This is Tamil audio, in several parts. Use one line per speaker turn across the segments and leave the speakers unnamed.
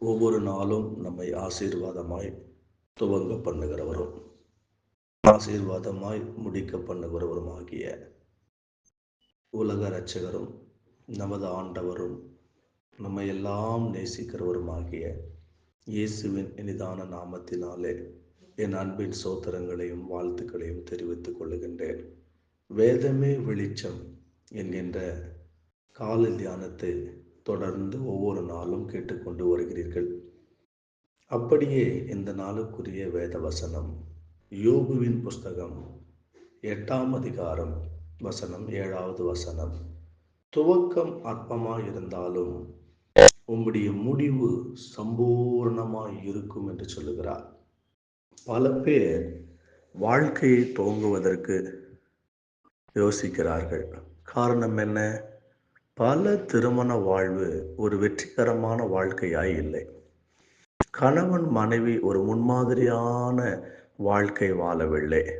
ஒவ்வொரு நாளும் நம்மை ஆசீர்வாதமாய் துவங்க பண்ணுகிறவரும் ஆசீர்வாதமாய் முடிக்க பண்ணுகிறவரும் ஆகிய உலக இரட்சகரும் நமது ஆண்டவரும் நம்மை எல்லாம் நேசிக்கிறவரும் ஆகிய இயேசுவின் இனிதான நாமத்தினாலே என் அன்பின் சோத்திரங்களையும் வாழ்த்துக்களையும் தெரிவித்துக் கொள்ளுகின்றேன். வேதமே வெளிச்சம் என்கின்ற கால தியானத்தை தொடர்ந்து ஒவ்வொரு நாளும் கேட்டுக்கொண்டு வருகிறீர்கள். அப்படியே இந்த நாளுக்குரிய வேத வசனம் யோகுவின் புஸ்தகம் எட்டாம் அதிகாரம் வசனம் ஏழாவது வசனம். துவக்கம் அற்பமாக இருந்தாலும் உம்முடைய முடிவு சம்பூர்ணமாக இருக்கும் என்று சொல்லுகிறார். பல பேர் வாழ்க்கையை துவங்குவதற்கு யோசிக்கிறார்கள். காரணம் என்ன? பல திருமண வாழ்வு ஒரு வெற்றிகரமான வாழ்க்கையாய் இல்லை. கணவன் மனைவி ஒரு முன்மாதிரியான வாழ்க்கை வாழவில்லை.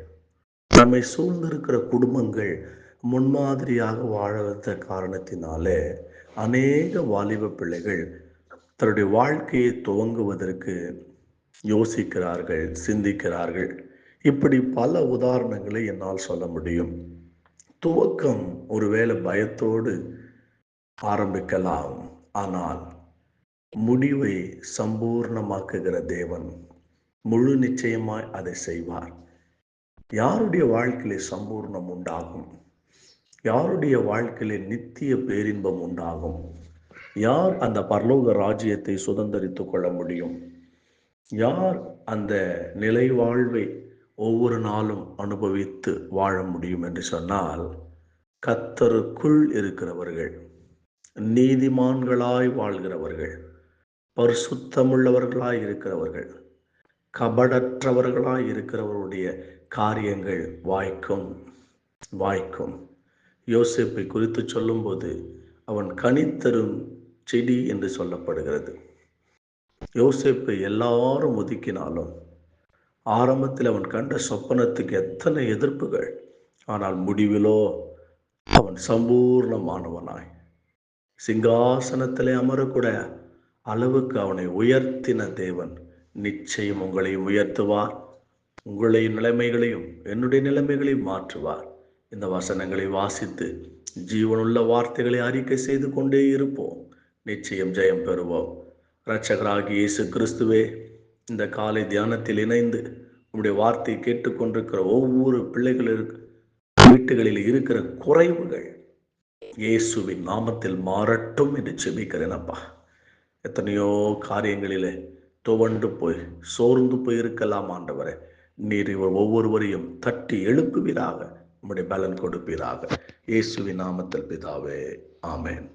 நம்மை சூழ்ந்திருக்கிற குடும்பங்கள் முன்மாதிரியாக வாழ காரணத்தினாலே அநேக வாலிப பிள்ளைகள் தன்னுடைய வாழ்க்கையை துவங்குவதற்கு யோசிக்கிறார்கள் சிந்திக்கிறார்கள். இப்படி பல உதாரணங்களை என்னால் சொல்ல முடியும். துவக்கம் ஒருவேளை பயத்தோடு ஆரம்பிக்கலாம். ஆனால் முடிவை சம்பூர்ணமாக்குகிற தேவன் முழு நிச்சயமாய் அதை செய்வார். யாருடைய வாழ்க்கையிலே சம்பூர்ணம் உண்டாகும்? யாருடைய வாழ்க்கையிலே நித்திய பேரின்பம் உண்டாகும்? யார் அந்த பரலோக ராஜ்யத்தை சுதந்திரித்துக் கொள்ள முடியும்? யார் அந்த நிலை வாழ்வை ஒவ்வொரு நாளும் அனுபவித்து வாழ முடியும் என்று சொன்னால் கத்தருக்குள் இருக்கிறவர்கள் நீதிமான்களாய் வாழ்கிறவர்கள் பரிசுத்தமுள்ளவர்களாய் இருக்கிறவர்கள் கபடற்றவர்களாய் இருக்கிறவருடைய காரியங்கள் வாய்க்கும் வாய்க்கும். யோசிப்பை குறித்து சொல்லும்போது அவன் கனித்தரும் செடி என்று சொல்லப்படுகிறது. யோசிப்பை எல்லாரும் ஒதுக்கினாலும் ஆரம்பத்தில் அவன் கண்ட சொப்பனத்துக்கு எத்தனை எதிர்ப்புகள் ஆனால் முடிவிலோ அவன் சம்பூர்ணமானவனாய் சிங்காசனத்திலே அமரக்கூட அளவுக்கு அவனை உயர்த்தின தேவன். நிச்சயம் உங்களையும் உயர்த்துவார். உங்களையும் நிலைமைகளையும் என்னுடைய நிலைமைகளையும் மாற்றுவார். இந்த வசனங்களை வாசித்து ஜீவனுள்ள வார்த்தைகளை அறிக்கை செய்து கொண்டே இருப்போம். நிச்சயம் ஜெயம் பெறுவோம். இரட்சகராகி இயேசு கிறிஸ்துவே இந்த காலை தியானத்தில் இணைந்து உங்களுடைய வார்த்தை கேட்டுக்கொண்டிருக்கிற ஒவ்வொரு பிள்ளைகளிற்கு வீட்டுகளில் இருக்கிற குறைவுகள் இயேசுவின் நாமத்தில் மாறட்டும் என்று செபிக்கிறேன் அப்பா. எத்தனையோ காரியங்களிலே துவண்டு போய் சோர்ந்து போய் ஆண்டவரே. நீர் இவர் ஒவ்வொருவரையும் தட்டி எழுப்புவீராக நம்முடைய பலன் கொடுப்பீராக. இயேசுவின் நாமத்தில் பிதாவே ஆமேன்.